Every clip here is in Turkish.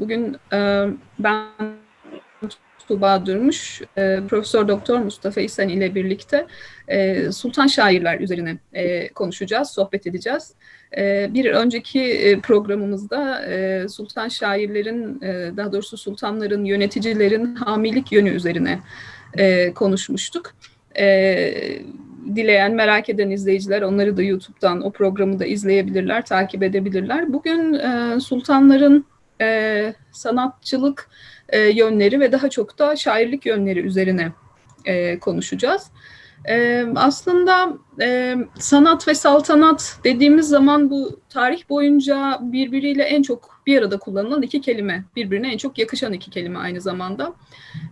Bugün e, ben Tuğba Durmuş, e, Profesör Doktor Mustafa İhsan ile birlikte e, Sultan Şairler üzerine e, konuşacağız, sohbet edeceğiz. E, bir önceki e, programımızda e, Sultan Şairlerin, e, daha doğrusu sultanların, yöneticilerin hamilik yönü üzerine e, konuşmuştuk. E, dileyen, merak eden izleyiciler onları da YouTube'dan o programı da izleyebilirler, takip edebilirler. Bugün e, sultanların e, sanatçılık e, yönleri ve daha çok da şairlik yönleri üzerine e, konuşacağız. E, aslında e, sanat ve saltanat dediğimiz zaman bu tarih boyunca birbiriyle en çok bir arada kullanılan iki kelime, birbirine en çok yakışan iki kelime aynı zamanda.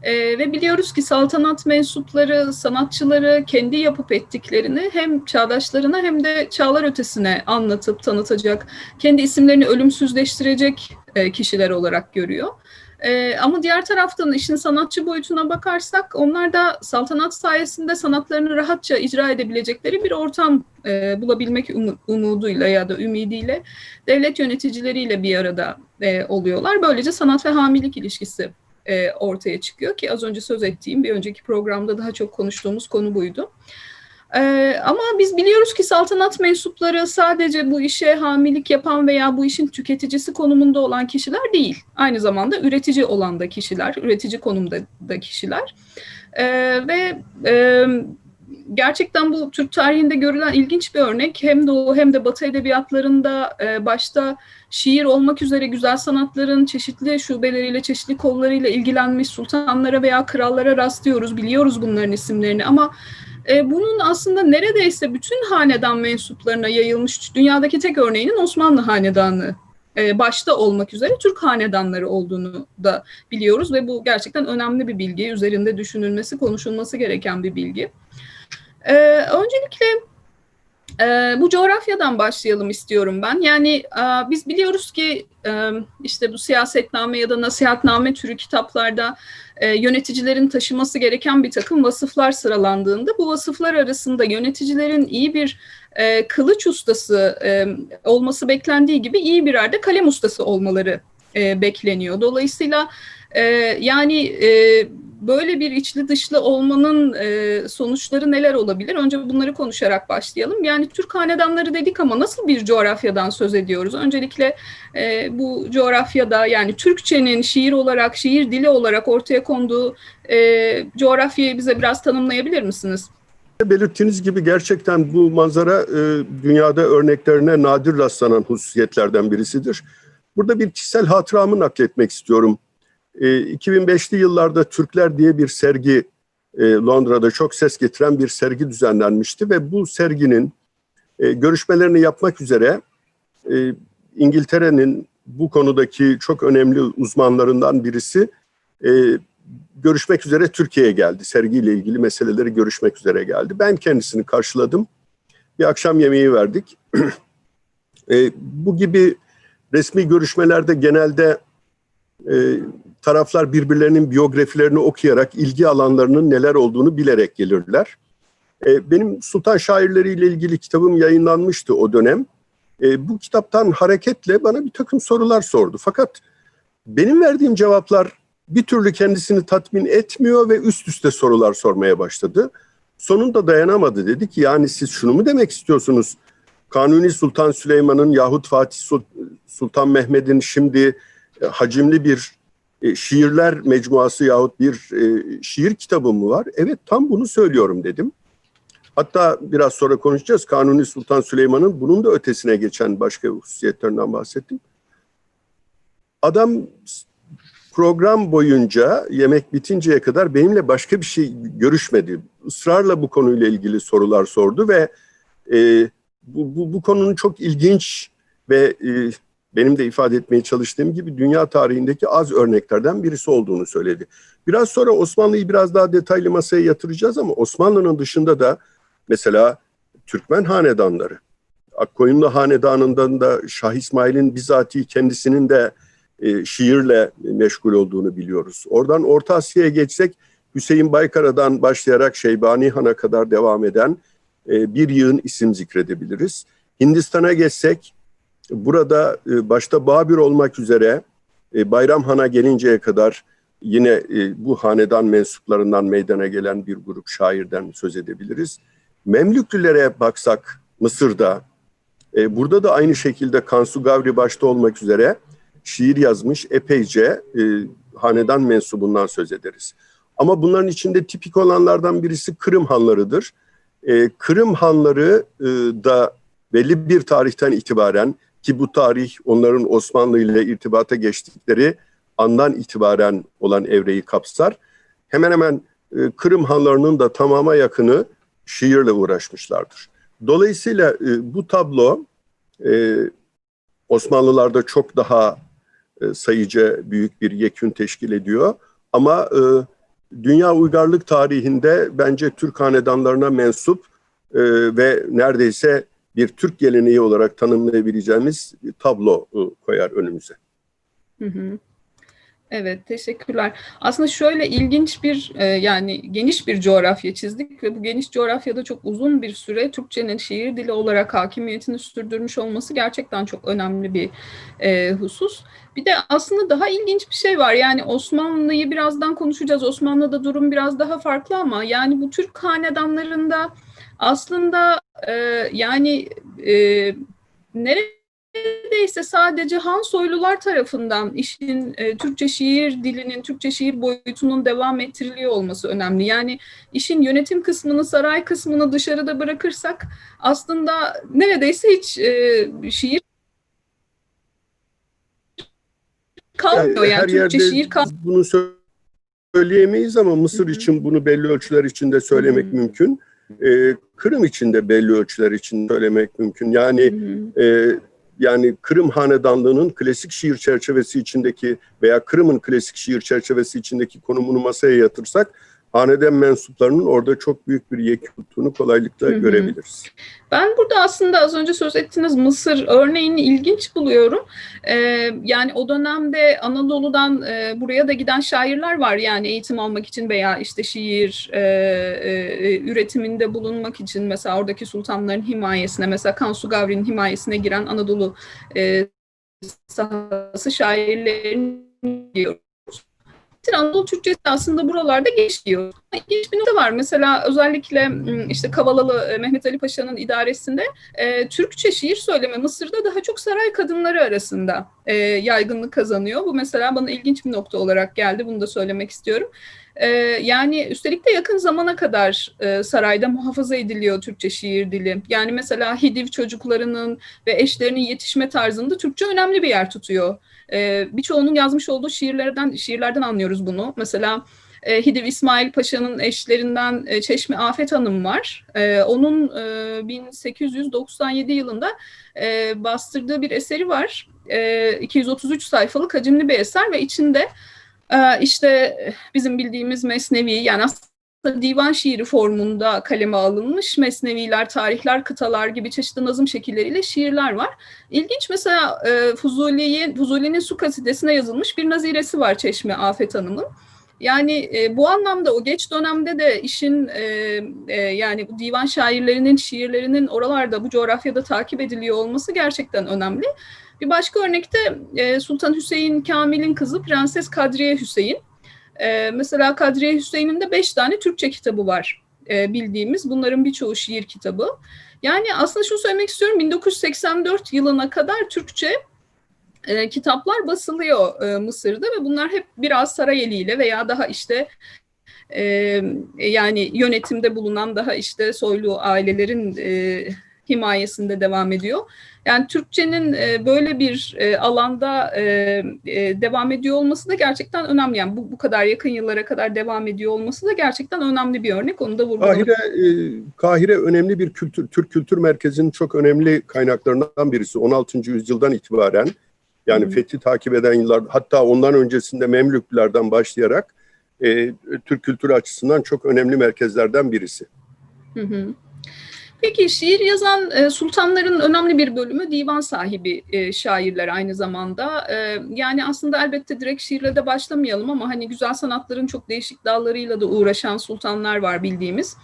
E, ve biliyoruz ki saltanat mensupları, sanatçıları kendi yapıp ettiklerini hem çağdaşlarına hem de çağlar ötesine anlatıp tanıtacak, kendi isimlerini ölümsüzleştirecek e, kişiler olarak görüyor. E, ama diğer taraftan işin sanatçı boyutuna bakarsak onlar da saltanat sayesinde sanatlarını rahatça icra edebilecekleri bir ortam e, bulabilmek um, umuduyla ya da ümidiyle devlet yöneticileriyle bir arada e, oluyorlar. Böylece sanat ve hamilik ilişkisi e, ortaya çıkıyor ki az önce söz ettiğim bir önceki programda daha çok konuştuğumuz konu buydu. Ee, ama biz biliyoruz ki saltanat mensupları sadece bu işe hamilik yapan veya bu işin tüketicisi konumunda olan kişiler değil. Aynı zamanda üretici olan da kişiler, üretici konumda da kişiler. Ee, ve e, gerçekten bu Türk tarihinde görülen ilginç bir örnek. Hem Doğu hem de Batı edebiyatlarında e, başta şiir olmak üzere güzel sanatların çeşitli şubeleriyle, çeşitli kollarıyla ilgilenmiş sultanlara veya krallara rastlıyoruz. Biliyoruz bunların isimlerini ama e, bunun aslında neredeyse bütün hanedan mensuplarına yayılmış dünyadaki tek örneğinin Osmanlı hanedanı e, başta olmak üzere Türk hanedanları olduğunu da biliyoruz ve bu gerçekten önemli bir bilgi. Üzerinde düşünülmesi, konuşulması gereken bir bilgi. E, öncelikle e, bu coğrafyadan başlayalım istiyorum ben. Yani e, biz biliyoruz ki e, işte bu siyasetname ya da nasihatname türü kitaplarda e, yöneticilerin taşıması gereken bir takım vasıflar sıralandığında bu vasıflar arasında yöneticilerin iyi bir e, kılıç ustası e, olması beklendiği gibi iyi birer de kalem ustası olmaları e, bekleniyor. Dolayısıyla e, yani e, böyle bir içli dışlı olmanın e, sonuçları neler olabilir? Önce bunları konuşarak başlayalım. Yani Türk hanedanları dedik ama nasıl bir coğrafyadan söz ediyoruz? Öncelikle e, bu coğrafyada yani Türkçenin şiir olarak, şiir dili olarak ortaya konduğu e, coğrafyayı bize biraz tanımlayabilir misiniz? Belirttiğiniz gibi gerçekten bu manzara e, dünyada örneklerine nadir rastlanan hususiyetlerden birisidir. Burada bir kişisel hatıramı nakletmek istiyorum. 2005'li yıllarda Türkler diye bir sergi Londra'da çok ses getiren bir sergi düzenlenmişti ve bu serginin görüşmelerini yapmak üzere İngiltere'nin bu konudaki çok önemli uzmanlarından birisi görüşmek üzere Türkiye'ye geldi. Sergiyle ilgili meseleleri görüşmek üzere geldi. Ben kendisini karşıladım. Bir akşam yemeği verdik. bu gibi resmi görüşmelerde genelde taraflar birbirlerinin biyografilerini okuyarak ilgi alanlarının neler olduğunu bilerek gelirler. E, benim Sultan şairleriyle ilgili kitabım yayınlanmıştı o dönem. E, bu kitaptan hareketle bana bir takım sorular sordu. Fakat benim verdiğim cevaplar bir türlü kendisini tatmin etmiyor ve üst üste sorular sormaya başladı. Sonunda dayanamadı dedi ki yani siz şunu mu demek istiyorsunuz? Kanuni Sultan Süleyman'ın yahut Fatih Sultan Mehmet'in şimdi e, hacimli bir e, şiirler mecmuası yahut bir e, şiir kitabı mı var? Evet tam bunu söylüyorum dedim. Hatta biraz sonra konuşacağız. Kanuni Sultan Süleyman'ın bunun da ötesine geçen başka hususiyetlerinden bahsettim. Adam program boyunca yemek bitinceye kadar benimle başka bir şey görüşmedi. Israrla bu konuyla ilgili sorular sordu ve e, bu, bu, bu konunun çok ilginç ve e, benim de ifade etmeye çalıştığım gibi dünya tarihindeki az örneklerden birisi olduğunu söyledi. Biraz sonra Osmanlı'yı biraz daha detaylı masaya yatıracağız ama Osmanlı'nın dışında da mesela Türkmen hanedanları, Akkoyunlu hanedanından da Şah İsmail'in bizatihi kendisinin de e, şiirle meşgul olduğunu biliyoruz. Oradan Orta Asya'ya geçsek Hüseyin Baykara'dan başlayarak Şeybani Han'a kadar devam eden e, bir yığın isim zikredebiliriz. Hindistan'a geçsek burada e, başta Babür olmak üzere E, Bayram Han'a gelinceye kadar yine e, bu hanedan mensuplarından meydana gelen bir grup şairden söz edebiliriz. Memlüklülere baksak Mısır'da, e, burada da aynı şekilde Kansu Gavri başta olmak üzere şiir yazmış epeyce e, hanedan mensubundan söz ederiz. Ama bunların içinde tipik olanlardan birisi Kırım Hanlarıdır. Kırım Hanları da belli bir tarihten itibaren ki bu tarih onların Osmanlı ile irtibata geçtikleri andan itibaren olan evreyi kapsar. Hemen hemen e, Kırım Hanlarının da tamama yakını şiirle uğraşmışlardır. Dolayısıyla e, bu tablo e, Osmanlılarda çok daha e, sayıca büyük bir yekün teşkil ediyor. Ama e, dünya uygarlık tarihinde bence Türk hanedanlarına mensup e, ve neredeyse bir Türk geleneği olarak tanımlayabileceğimiz tablo e, koyar önümüze. Hı hı. Evet, teşekkürler. Aslında şöyle ilginç bir e, yani geniş bir coğrafya çizdik ve bu geniş coğrafyada çok uzun bir süre Türkçenin şiir dili olarak hakimiyetini sürdürmüş olması gerçekten çok önemli bir e, husus. Bir de aslında daha ilginç bir şey var. Yani Osmanlı'yı birazdan konuşacağız. Osmanlı'da durum biraz daha farklı ama yani bu Türk hanedanlarında aslında e, yani e, neredeyse sadece Han soylular tarafından işin e, Türkçe şiir dilinin, Türkçe şiir boyutunun devam ettiriliyor olması önemli. Yani işin yönetim kısmını, saray kısmını dışarıda bırakırsak aslında neredeyse hiç e, şiir kalmıyor. Yani, her Türkçe şiir kalmıyor. Bunu söyleyemeyiz ama Mısır Hı hı. için bunu belli ölçüler içinde söylemek Hı hı. mümkün. Ee, Kırım için de belli ölçüler için söylemek mümkün. Yani Hı hı. e, yani Kırım hanedanlığının klasik şiir çerçevesi içindeki veya Kırım'ın klasik şiir çerçevesi içindeki konumunu masaya yatırsak hanedan mensuplarının orada çok büyük bir tuttuğunu kolaylıkla Hı hı. görebiliriz. Ben burada aslında az önce söz ettiğiniz Mısır örneğini ilginç buluyorum. Ee, yani o dönemde Anadolu'dan e, buraya da giden şairler var. Yani eğitim almak için veya işte şiir e, e, üretiminde bulunmak için mesela oradaki sultanların himayesine, mesela Kansu Gavri'nin himayesine giren Anadolu e, sahası şairlerini diyoruz. Anadolu Türkçesi aslında buralarda geçiyor. İlginç bir nokta var. Mesela özellikle işte Kavalalı e, Mehmet Ali Paşa'nın idaresinde e, Türkçe şiir söyleme Mısır'da daha çok saray kadınları arasında e, yaygınlık kazanıyor. Bu mesela bana ilginç bir nokta olarak geldi. Bunu da söylemek istiyorum. E, yani üstelik de yakın zamana kadar e, sarayda muhafaza ediliyor Türkçe şiir dili. Yani mesela Hidiv çocuklarının ve eşlerinin yetişme tarzında Türkçe önemli bir yer tutuyor. E, birçoğunun yazmış olduğu şiirlerden şiirlerden anlıyoruz bunu. Mesela e, Hidiv İsmail Paşa'nın eşlerinden e, Çeşme Afet Hanım var. E, onun e, 1897 yılında e, bastırdığı bir eseri var. E, 233 sayfalık hacimli bir eser ve içinde işte bizim bildiğimiz Mesnevi yani aslında divan şiiri formunda kaleme alınmış mesneviler, tarihler, kıtalar gibi çeşitli nazım şekilleriyle şiirler var. İlginç mesela e, Fuzuli'nin su kasidesine yazılmış bir naziresi var Çeşme Afet Hanım'ın. Yani e, bu anlamda o geç dönemde de işin e, e, yani bu divan şairlerinin şiirlerinin oralarda bu coğrafyada takip ediliyor olması gerçekten önemli. Bir başka örnekte e, Sultan Hüseyin Kamil'in kızı Prenses Kadriye Hüseyin. E, mesela Kadriye Hüseyin'in de beş tane Türkçe kitabı var e, bildiğimiz. Bunların birçoğu şiir kitabı. Yani aslında şunu söylemek istiyorum 1984 yılına kadar Türkçe kitaplar basılıyor Mısır'da ve bunlar hep biraz saray eliyle veya daha işte yani yönetimde bulunan daha işte soylu ailelerin himayesinde devam ediyor. Yani Türkçenin e, böyle bir e, alanda e, e, devam ediyor olması da gerçekten önemli. Yani bu, bu kadar yakın yıllara kadar devam ediyor olması da gerçekten önemli bir örnek. Onu da vurgulamak Kahire, e, Kahire önemli bir kültür, Türk Kültür Merkezi'nin çok önemli kaynaklarından birisi. 16. yüzyıldan itibaren yani Hı. fethi takip eden yıllar hatta ondan öncesinde Memlüklerden başlayarak e, Türk kültürü açısından çok önemli merkezlerden birisi. Hı hı. Peki şiir yazan e, sultanların önemli bir bölümü divan sahibi e, şairler aynı zamanda. E, yani aslında elbette direkt şiirle de başlamayalım ama hani güzel sanatların çok değişik dallarıyla da uğraşan sultanlar var bildiğimiz.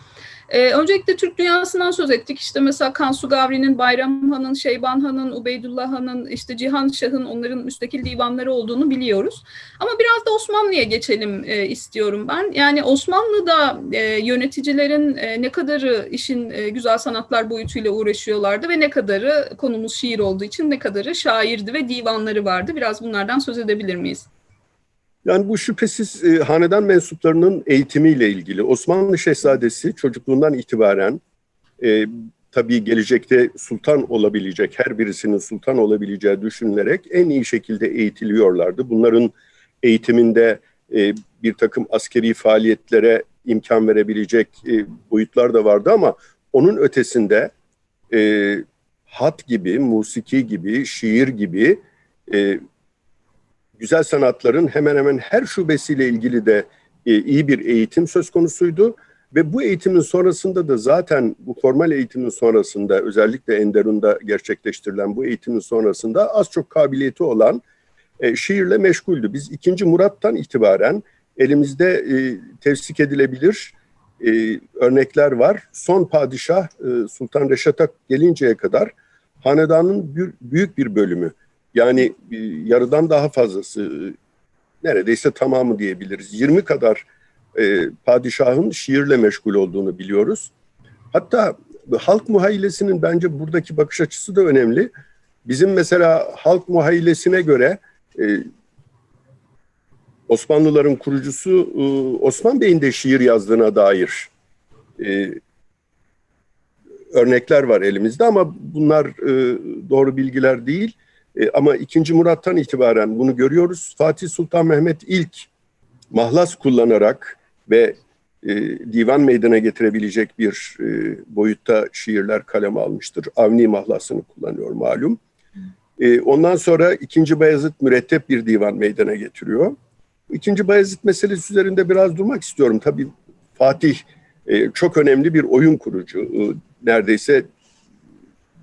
Ee, öncelikle Türk dünyasından söz ettik. İşte mesela Kansu Gavri'nin, Bayram Han'ın, Şeyban Han'ın, Ubeydullah Han'ın, işte Cihan Şah'ın onların müstakil divanları olduğunu biliyoruz. Ama biraz da Osmanlı'ya geçelim e, istiyorum ben. Yani Osmanlı'da e, yöneticilerin e, ne kadarı işin e, güzel sanatlar boyutuyla uğraşıyorlardı ve ne kadarı konumuz şiir olduğu için ne kadarı şairdi ve divanları vardı. Biraz bunlardan söz edebilir miyiz? Yani bu şüphesiz e, hanedan mensuplarının eğitimiyle ilgili. Osmanlı Şehzadesi çocukluğundan itibaren e, tabii gelecekte sultan olabilecek, her birisinin sultan olabileceği düşünülerek en iyi şekilde eğitiliyorlardı. Bunların eğitiminde e, bir takım askeri faaliyetlere imkan verebilecek e, boyutlar da vardı ama onun ötesinde e, hat gibi, musiki gibi, şiir gibi e, güzel sanatların hemen hemen her şubesiyle ilgili de e, iyi bir eğitim söz konusuydu. Ve bu eğitimin sonrasında da zaten bu formal eğitimin sonrasında özellikle Enderun'da gerçekleştirilen bu eğitimin sonrasında az çok kabiliyeti olan e, şiirle meşguldü. Biz 2. Murat'tan itibaren elimizde e, tevsik edilebilir e, örnekler var. Son padişah e, Sultan Reşat'a gelinceye kadar hanedanın bir, büyük bir bölümü yani e, yarıdan daha fazlası e, neredeyse tamamı diyebiliriz. 20 kadar e, padişahın şiirle meşgul olduğunu biliyoruz. Hatta halk muhayyilesinin bence buradaki bakış açısı da önemli. Bizim mesela halk muhayyilesine göre e, Osmanlıların kurucusu e, Osman Bey'in de şiir yazdığına dair e, örnekler var elimizde ama bunlar e, doğru bilgiler değil. E, ama 2. Murat'tan itibaren bunu görüyoruz. Fatih Sultan Mehmet ilk mahlas kullanarak ve e, divan meydana getirebilecek bir e, boyutta şiirler kaleme almıştır. Avni mahlasını kullanıyor malum. E, ondan sonra 2. Bayezid mürettep bir divan meydana getiriyor. 2. Bayezid meselesi üzerinde biraz durmak istiyorum. Tabii Fatih e, çok önemli bir oyun kurucu. E, neredeyse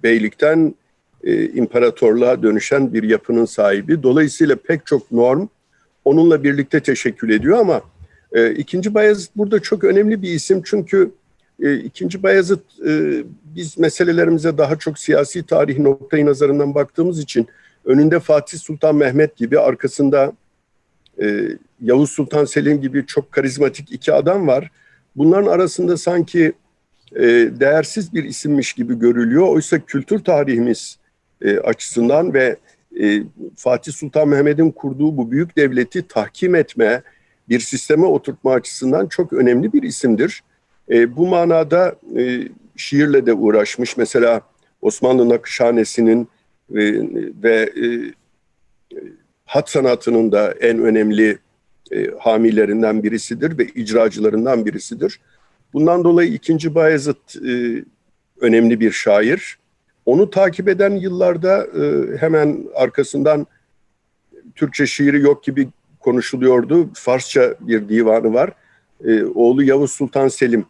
beylikten e, imparatorluğa dönüşen bir yapının sahibi. Dolayısıyla pek çok norm onunla birlikte teşekkül ediyor ama e, ikinci Bayezid burada çok önemli bir isim çünkü e, ikinci Bayezid e, biz meselelerimize daha çok siyasi tarih noktayı nazarından baktığımız için önünde Fatih Sultan Mehmet gibi arkasında e, Yavuz Sultan Selim gibi çok karizmatik iki adam var. Bunların arasında sanki e, değersiz bir isimmiş gibi görülüyor. Oysa kültür tarihimiz e, açısından ve e, Fatih Sultan Mehmet'in kurduğu bu büyük devleti tahkim etme, bir sisteme oturtma açısından çok önemli bir isimdir. E, bu manada e, şiirle de uğraşmış. Mesela Osmanlı Nakışhanesi'nin ve, ve e, hat sanatının da en önemli e, hamilerinden birisidir ve icracılarından birisidir. Bundan dolayı 2. Bayezid e, önemli bir şair. Onu takip eden yıllarda e, hemen arkasından Türkçe şiiri yok gibi konuşuluyordu. Farsça bir divanı var. E, oğlu Yavuz Sultan Selim,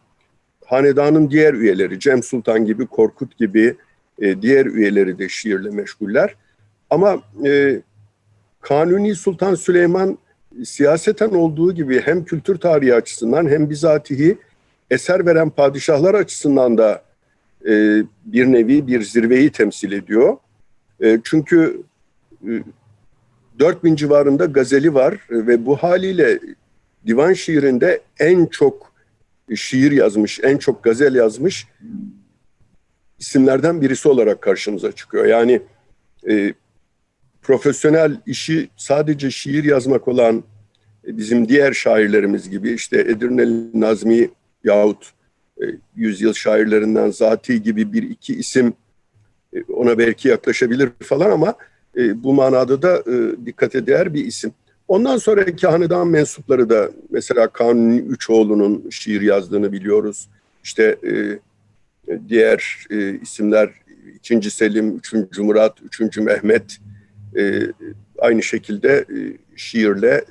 hanedanın diğer üyeleri, Cem Sultan gibi, Korkut gibi e, diğer üyeleri de şiirle meşguller. Ama e, Kanuni Sultan Süleyman siyaseten olduğu gibi hem kültür tarihi açısından hem bizatihi eser veren padişahlar açısından da e, bir nevi bir zirveyi temsil ediyor. E, çünkü e, 4000 civarında gazeli var ve bu haliyle divan şiirinde en çok şiir yazmış, en çok gazel yazmış isimlerden birisi olarak karşımıza çıkıyor. Yani e, profesyonel işi sadece şiir yazmak olan e, bizim diğer şairlerimiz gibi işte Edirneli Nazmi yahut e, yüzyıl şairlerinden Zati gibi bir iki isim e, ona belki yaklaşabilir falan ama e, bu manada da dikkate değer bir isim. Ondan sonraki hanedan mensupları da mesela Kanuni Üçoğlu'nun şiir yazdığını biliyoruz. İşte diğer isimler 2. Selim, 3. Murat, 3. Mehmet aynı şekilde şiirle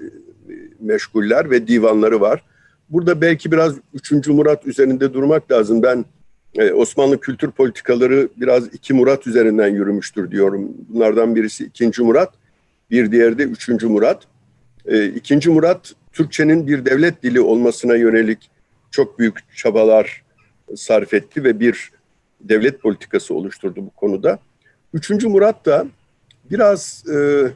meşguller ve divanları var. Burada belki biraz 3. Murat üzerinde durmak lazım. Ben e, Osmanlı kültür politikaları biraz 2 Murat üzerinden yürümüştür diyorum. Bunlardan birisi 2. Murat, bir diğeri de 3. Murat. E, 2. Murat Türkçenin bir devlet dili olmasına yönelik çok büyük çabalar sarf etti ve bir devlet politikası oluşturdu bu konuda. Üçüncü Murat da biraz e,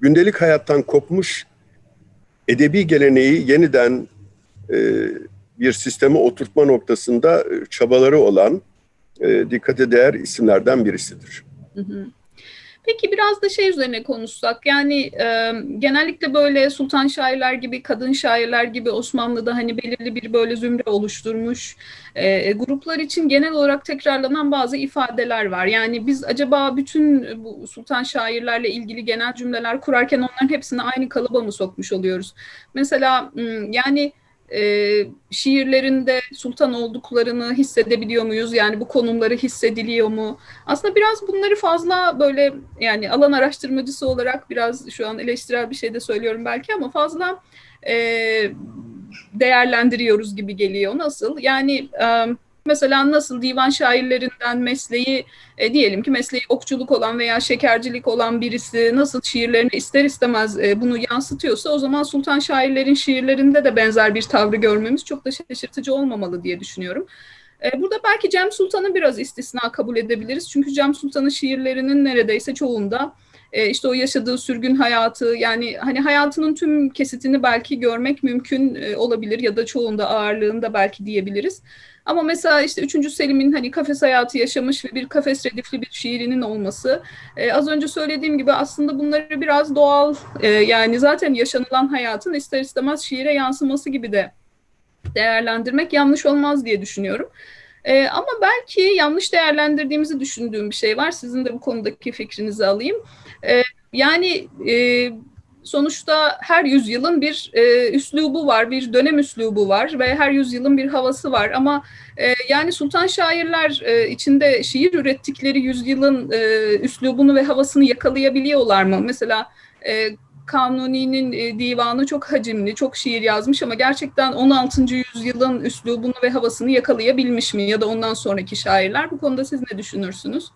gündelik hayattan kopmuş edebi geleneği yeniden e, bir sisteme oturtma noktasında e, çabaları olan e, dikkate değer isimlerden birisidir. Hı hı. Peki biraz da şey üzerine konuşsak yani e, genellikle böyle sultan şairler gibi kadın şairler gibi Osmanlı'da hani belirli bir böyle zümre oluşturmuş e, gruplar için genel olarak tekrarlanan bazı ifadeler var. Yani biz acaba bütün bu sultan şairlerle ilgili genel cümleler kurarken onların hepsini aynı kalıba mı sokmuş oluyoruz? Mesela yani e, şiirlerinde sultan olduklarını hissedebiliyor muyuz? Yani bu konumları hissediliyor mu? Aslında biraz bunları fazla böyle yani alan araştırmacısı olarak biraz şu an eleştirel bir şey de söylüyorum belki ama fazla e, değerlendiriyoruz gibi geliyor. Nasıl? Yani e, Mesela nasıl divan şairlerinden mesleği e, diyelim ki mesleği okçuluk olan veya şekercilik olan birisi nasıl şiirlerini ister istemez e, bunu yansıtıyorsa o zaman sultan şairlerin şiirlerinde de benzer bir tavrı görmemiz çok da şaşırtıcı olmamalı diye düşünüyorum. E, burada belki Cem Sultan'ı biraz istisna kabul edebiliriz. Çünkü Cem Sultan'ın şiirlerinin neredeyse çoğunda e, işte o yaşadığı sürgün hayatı yani hani hayatının tüm kesitini belki görmek mümkün e, olabilir ya da çoğunda ağırlığında belki diyebiliriz. Ama mesela işte 3. Selim'in hani kafes hayatı yaşamış ve bir kafes redifli bir şiirinin olması e, az önce söylediğim gibi aslında bunları biraz doğal e, yani zaten yaşanılan hayatın ister istemez şiire yansıması gibi de değerlendirmek yanlış olmaz diye düşünüyorum. E, ama belki yanlış değerlendirdiğimizi düşündüğüm bir şey var. Sizin de bu konudaki fikrinizi alayım. E, yani e, sonuçta her yüzyılın bir e, üslubu var, bir dönem üslubu var ve her yüzyılın bir havası var. Ama e, yani sultan şairler e, içinde şiir ürettikleri yüzyılın e, üslubunu ve havasını yakalayabiliyorlar mı? Mesela e, Kanuni'nin e, divanı çok hacimli, çok şiir yazmış ama gerçekten 16. yüzyılın üslubunu ve havasını yakalayabilmiş mi? Ya da ondan sonraki şairler. Bu konuda siz ne düşünürsünüz?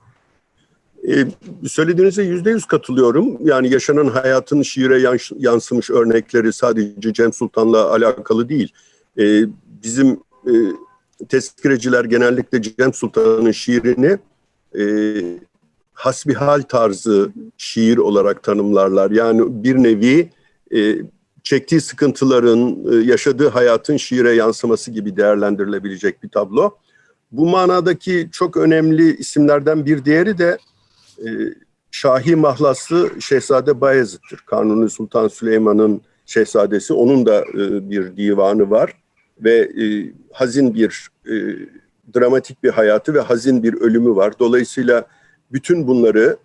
Ee, söylediğinize yüzde yüz katılıyorum. Yani yaşanan hayatın şiire yansımış örnekleri sadece Cem Sultan'la alakalı değil. Ee, bizim e, tezkireciler genellikle Cem Sultan'ın şiirini e, hasbihal tarzı şiir olarak tanımlarlar. Yani bir nevi e, çektiği sıkıntıların, e, yaşadığı hayatın şiire yansıması gibi değerlendirilebilecek bir tablo. Bu manadaki çok önemli isimlerden bir diğeri de e, Şahi Mahlaslı Şehzade Bayezid'dir. Kanuni Sultan Süleyman'ın şehzadesi. Onun da e, bir divanı var ve e, hazin bir dramatik bir hayatı ve hazin bir ölümü var. Dolayısıyla bütün bunları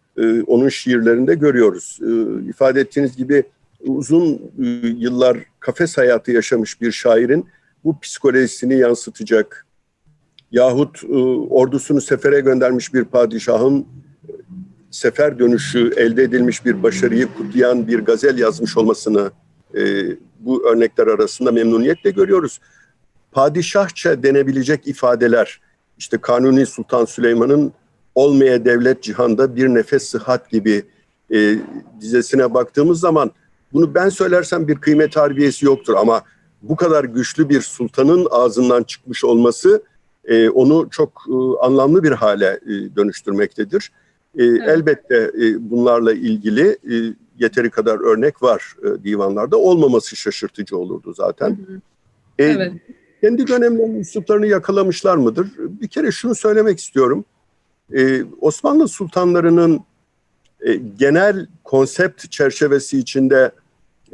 onun şiirlerinde görüyoruz. E, ifade ettiğiniz gibi uzun yıllar kafes hayatı yaşamış bir şairin bu psikolojisini yansıtacak yahut e, ordusunu sefere göndermiş bir padişahın sefer dönüşü elde edilmiş bir başarıyı kutlayan bir gazel yazmış olmasını e, bu örnekler arasında memnuniyetle görüyoruz. Padişahça denebilecek ifadeler, işte Kanuni Sultan Süleyman'ın olmaya devlet cihanda bir nefes sıhhat gibi e, dizesine baktığımız zaman bunu ben söylersem bir kıymet harbiyesi yoktur ama bu kadar güçlü bir sultanın ağzından çıkmış olması e, onu çok e, anlamlı bir hale e, dönüştürmektedir. E, evet. Elbette e, bunlarla ilgili e, yeteri kadar örnek var e, divanlarda. Olmaması şaşırtıcı olurdu zaten. Hı hı. E, evet. Kendi dönemlerinin üsluplarını yakalamışlar mıdır? Bir kere şunu söylemek istiyorum. E, Osmanlı sultanlarının e, genel konsept çerçevesi içinde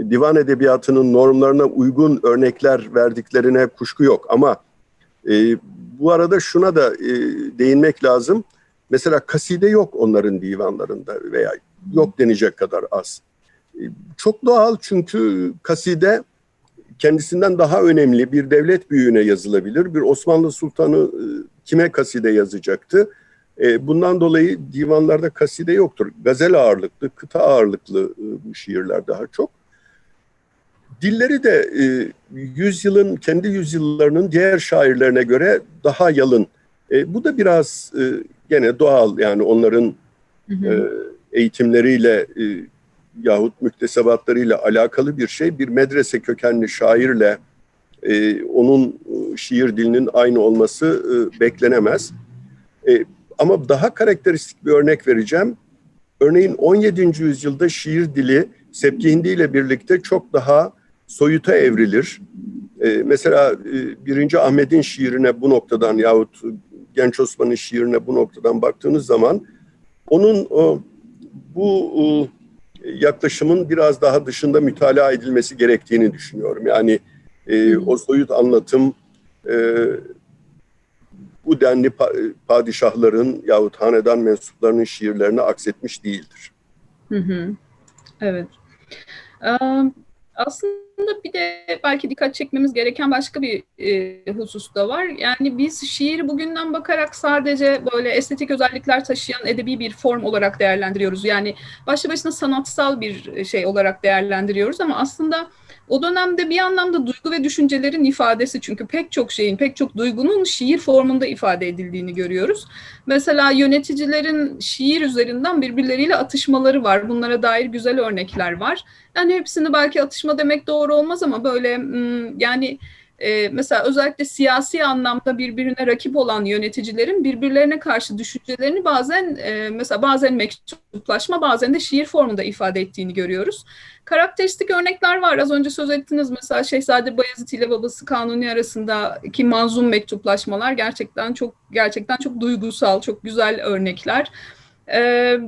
divan edebiyatının normlarına uygun örnekler verdiklerine kuşku yok. Ama e, bu arada şuna da e, değinmek lazım. Mesela kaside yok onların divanlarında veya yok denecek kadar az. E, çok doğal çünkü kaside kendisinden daha önemli bir devlet büyüğüne yazılabilir. Bir Osmanlı Sultanı e, kime kaside yazacaktı? E, bundan dolayı divanlarda kaside yoktur. Gazel ağırlıklı, kıta ağırlıklı bu şiirler daha çok. Dilleri de yüzyılın, kendi yüzyıllarının diğer şairlerine göre daha yalın. Bu da biraz gene doğal yani onların hı hı. E, eğitimleriyle e, yahut müktesebatlarıyla alakalı bir şey. Bir medrese kökenli şairle e, onun e, şiir dilinin aynı olması e, beklenemez. E, ama daha karakteristik bir örnek vereceğim. Örneğin 17. yüzyılda şiir dili Sepkihindi ile birlikte çok daha soyuta evrilir. E, mesela e, 1. Ahmet'in şiirine bu noktadan yahut Genç Osman'ın şiirine bu noktadan baktığınız zaman onun o, bu o, yaklaşımın biraz daha dışında mütalaa edilmesi gerektiğini düşünüyorum. Yani e, o soyut anlatım e, bu denli pa- padişahların yahut hanedan mensuplarının şiirlerini aksetmiş değildir. Hı hı. Evet. Ee, aslında bir de belki dikkat çekmemiz gereken başka bir e, husus da var. Yani biz şiiri bugünden bakarak sadece böyle estetik özellikler taşıyan edebi bir form olarak değerlendiriyoruz. Yani başlı başına sanatsal bir şey olarak değerlendiriyoruz ama aslında o dönemde bir anlamda duygu ve düşüncelerin ifadesi çünkü pek çok şeyin, pek çok duygunun şiir formunda ifade edildiğini görüyoruz. Mesela yöneticilerin şiir üzerinden birbirleriyle atışmaları var. Bunlara dair güzel örnekler var. Yani hepsini belki atışma demek doğru olmaz ama böyle yani e, mesela özellikle siyasi anlamda birbirine rakip olan yöneticilerin birbirlerine karşı düşüncelerini bazen e, mesela bazen mektuplaşma bazen de şiir formunda ifade ettiğini görüyoruz. Karakteristik örnekler var. Az önce söz ettiniz mesela Şehzade Bayezid ile babası Kanuni arasındaki manzum mektuplaşmalar gerçekten çok gerçekten çok duygusal, çok güzel örnekler. Ee,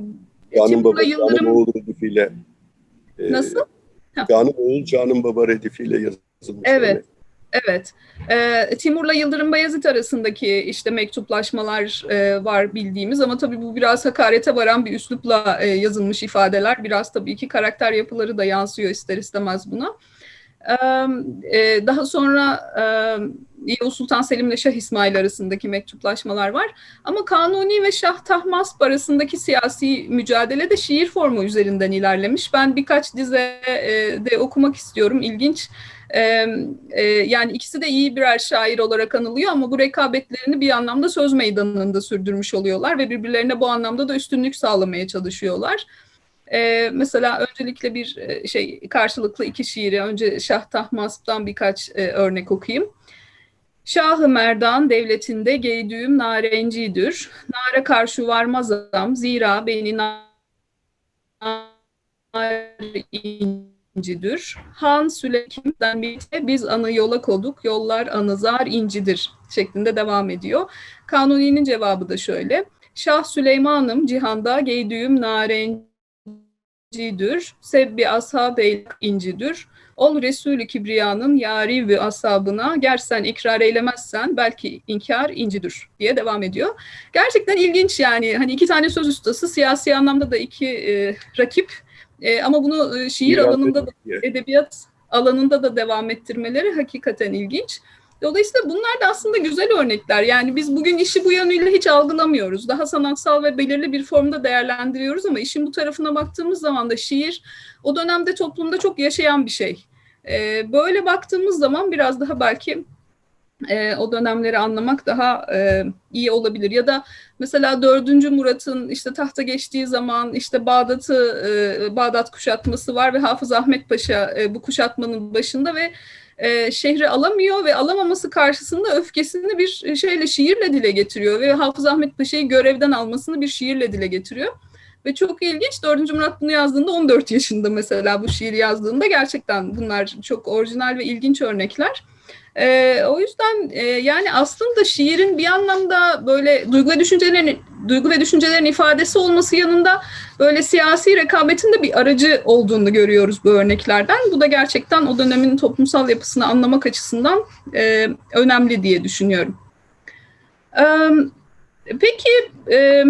Baba, Yıldırım... Canım Oğul redifiyle. E, Nasıl? Canım Oğul, Canım Baba redifiyle yazılmış. Evet. Örnek. Evet. E, Timur'la Yıldırım Bayezid arasındaki işte mektuplaşmalar e, var bildiğimiz ama tabii bu biraz hakarete varan bir üslupla e, yazılmış ifadeler. Biraz tabii ki karakter yapıları da yansıyor ister istemez buna. E, daha sonra e, Yavuz Sultan Selim ile Şah İsmail arasındaki mektuplaşmalar var. Ama Kanuni ve Şah Tahmasp arasındaki siyasi mücadele de şiir formu üzerinden ilerlemiş. Ben birkaç dize e, de okumak istiyorum. İlginç. E, yani ikisi de iyi birer şair olarak anılıyor ama bu rekabetlerini bir anlamda söz meydanında sürdürmüş oluyorlar ve birbirlerine bu anlamda da üstünlük sağlamaya çalışıyorlar. Ee, mesela öncelikle bir şey karşılıklı iki şiiri önce Şah Tahmasp'tan birkaç e, örnek okuyayım. Şahı Merdan devletinde geydüğüm narencidir. Nara karşı varmazam zira beni nar incidir. Han Süleykim'den birlikte biz anı yola koduk, yollar anızar incidir şeklinde devam ediyor. Kanuni'nin cevabı da şöyle. Şah Süleyman'ım cihanda geydüğüm narencidir. Sebbi ashab incidir. Ol Resulü Kibriya'nın yari ve asabına gersen ikrar eylemezsen belki inkar incidir diye devam ediyor. Gerçekten ilginç yani hani iki tane söz ustası siyasi anlamda da iki e, rakip e, ama bunu e, şiir Biraz alanında da, edebiyat alanında da devam ettirmeleri hakikaten ilginç. Dolayısıyla bunlar da aslında güzel örnekler. Yani biz bugün işi bu yönüyle hiç algılamıyoruz. Daha sanatsal ve belirli bir formda değerlendiriyoruz ama işin bu tarafına baktığımız zaman da şiir o dönemde toplumda çok yaşayan bir şey. Ee, böyle baktığımız zaman biraz daha belki e, o dönemleri anlamak daha e, iyi olabilir. Ya da mesela 4. Murat'ın işte tahta geçtiği zaman işte Bağdat'ı e, Bağdat kuşatması var ve Hafız Ahmet Paşa e, bu kuşatmanın başında ve e, şehri alamıyor ve alamaması karşısında öfkesini bir şeyle şiirle dile getiriyor ve Hafız Ahmet Paşa'yı görevden almasını bir şiirle dile getiriyor. Ve çok ilginç 4. Murat bunu yazdığında 14 yaşında mesela bu şiiri yazdığında gerçekten bunlar çok orijinal ve ilginç örnekler. E, o yüzden e, yani aslında şiirin bir anlamda böyle duygu ve düşüncelerin duygu ve düşüncelerin ifadesi olması yanında böyle siyasi rekabetin de bir aracı olduğunu görüyoruz bu örneklerden. Bu da gerçekten o dönemin toplumsal yapısını anlamak açısından e, önemli diye düşünüyorum. E, peki e,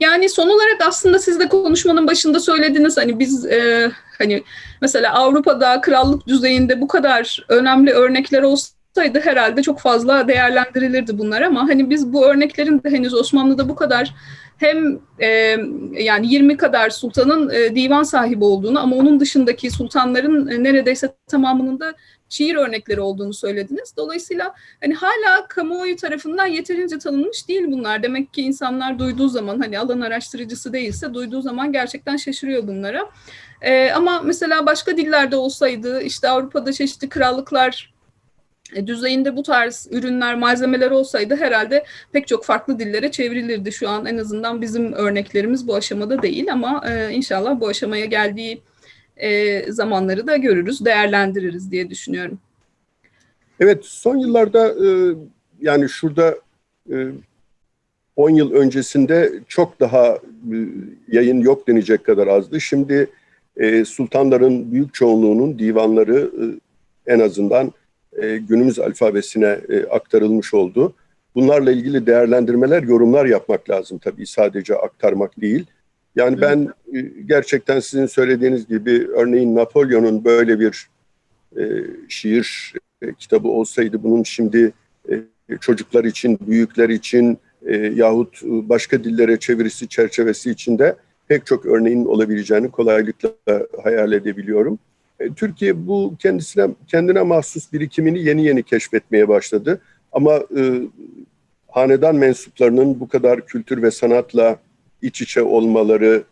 yani son olarak aslında siz de konuşmanın başında söylediniz hani biz e, hani mesela Avrupa'da krallık düzeyinde bu kadar önemli örnekler olsa olsaydı herhalde çok fazla değerlendirilirdi bunlar ama hani biz bu örneklerin de henüz Osmanlı'da bu kadar hem e, yani 20 kadar sultanın e, divan sahibi olduğunu ama onun dışındaki sultanların e, neredeyse tamamının da şiir örnekleri olduğunu söylediniz. Dolayısıyla hani hala kamuoyu tarafından yeterince tanınmış değil bunlar. Demek ki insanlar duyduğu zaman hani alan araştırıcısı değilse duyduğu zaman gerçekten şaşırıyor bunlara. E, ama mesela başka dillerde olsaydı işte Avrupa'da çeşitli krallıklar düzeyinde bu tarz ürünler, malzemeler olsaydı herhalde pek çok farklı dillere çevrilirdi. Şu an en azından bizim örneklerimiz bu aşamada değil ama e, inşallah bu aşamaya geldiği e, zamanları da görürüz, değerlendiririz diye düşünüyorum. Evet, son yıllarda e, yani şurada e, 10 yıl öncesinde çok daha e, yayın yok denecek kadar azdı. Şimdi e, sultanların büyük çoğunluğunun divanları e, en azından e, günümüz alfabesine e, aktarılmış oldu. Bunlarla ilgili değerlendirmeler, yorumlar yapmak lazım tabii sadece aktarmak değil. Yani ben e, gerçekten sizin söylediğiniz gibi örneğin Napolyon'un böyle bir e, şiir e, kitabı olsaydı bunun şimdi e, çocuklar için, büyükler için e, yahut başka dillere çevirisi çerçevesi içinde pek çok örneğin olabileceğini kolaylıkla hayal edebiliyorum. E, Türkiye bu kendisine kendine mahsus birikimini yeni yeni keşfetmeye başladı. Ama e, hanedan mensuplarının bu kadar kültür ve sanatla iç içe olmaları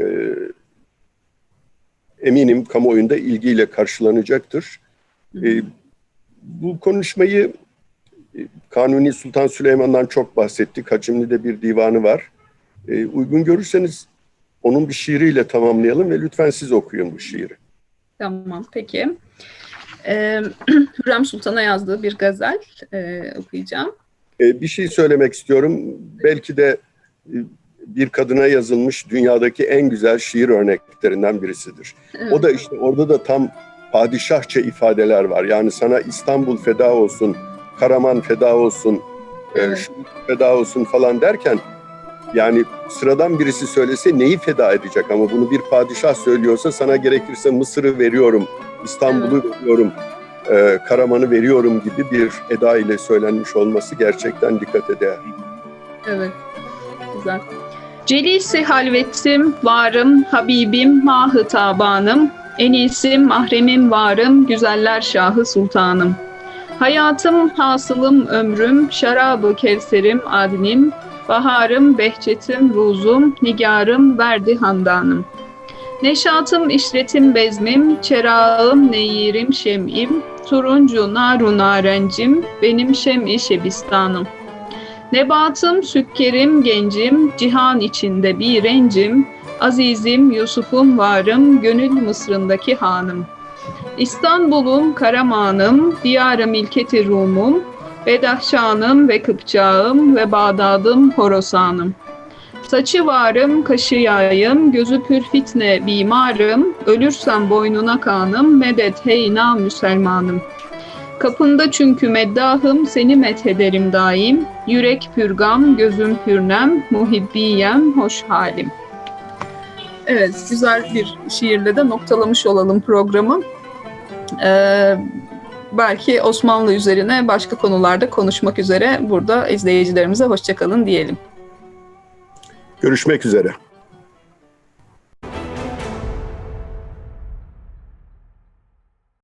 e, eminim kamuoyunda ilgiyle karşılanacaktır. E, bu konuşmayı e, Kanuni Sultan Süleyman'dan çok bahsettik. Hacimli'de bir divanı var. E, uygun görürseniz onun bir şiiriyle tamamlayalım ve lütfen siz okuyun bu şiiri. Tamam, peki. Ee, Hürrem Sultan'a yazdığı bir gazel e, okuyacağım. E, bir şey söylemek istiyorum. Belki de e, bir kadına yazılmış dünyadaki en güzel şiir örneklerinden birisidir. Evet. O da işte orada da tam padişahça ifadeler var. Yani sana İstanbul feda olsun, Karaman feda olsun, e, Evet. şu feda olsun falan derken yani sıradan birisi söylese neyi feda edecek ama bunu bir padişah söylüyorsa sana gerekirse Mısır'ı veriyorum, İstanbul'u veriyorum, e, Karaman'ı veriyorum gibi bir eda ile söylenmiş olması gerçekten dikkate değer. Evet, güzel. Celisi halvetim, varım, Habibim, mahı tabanım, enisim, mahremim varım, güzeller şahı sultanım. Hayatım, hasılım, ömrüm, şarabı kevserim, adnim, baharım, behçetim, ruzum, nigarım, verdi handanım. Neşatım, işretim, bezmim, çerağım, neyirim, şem'im, turuncu, naru narencim, benim şem-i şebistanım. Nebatım, sükkerim, gencim, cihan içinde bir rencim, azizim, Yusuf'um varım, gönül Mısır'ındaki hanım. İstanbul'um, Karaman'ım, diyarı milketi Rum'um, Bedahşan'ım ve Kıpçağım ve Bağdat'ım, Horasan'ım. Saçı varım, kaşı yayım, gözü pür fitne bimarım, ölürsem boynuna kanım, medet heyna Müselmanım. Kapında çünkü meddahım, seni methederim daim. Yürek pürgam, gözüm pürnem, muhibbiyem, hoş halim. Evet, güzel bir şiirle de noktalamış olalım programı. Ee, belki Osmanlı üzerine başka konularda konuşmak üzere burada izleyicilerimize hoşçakalın diyelim. Görüşmek üzere.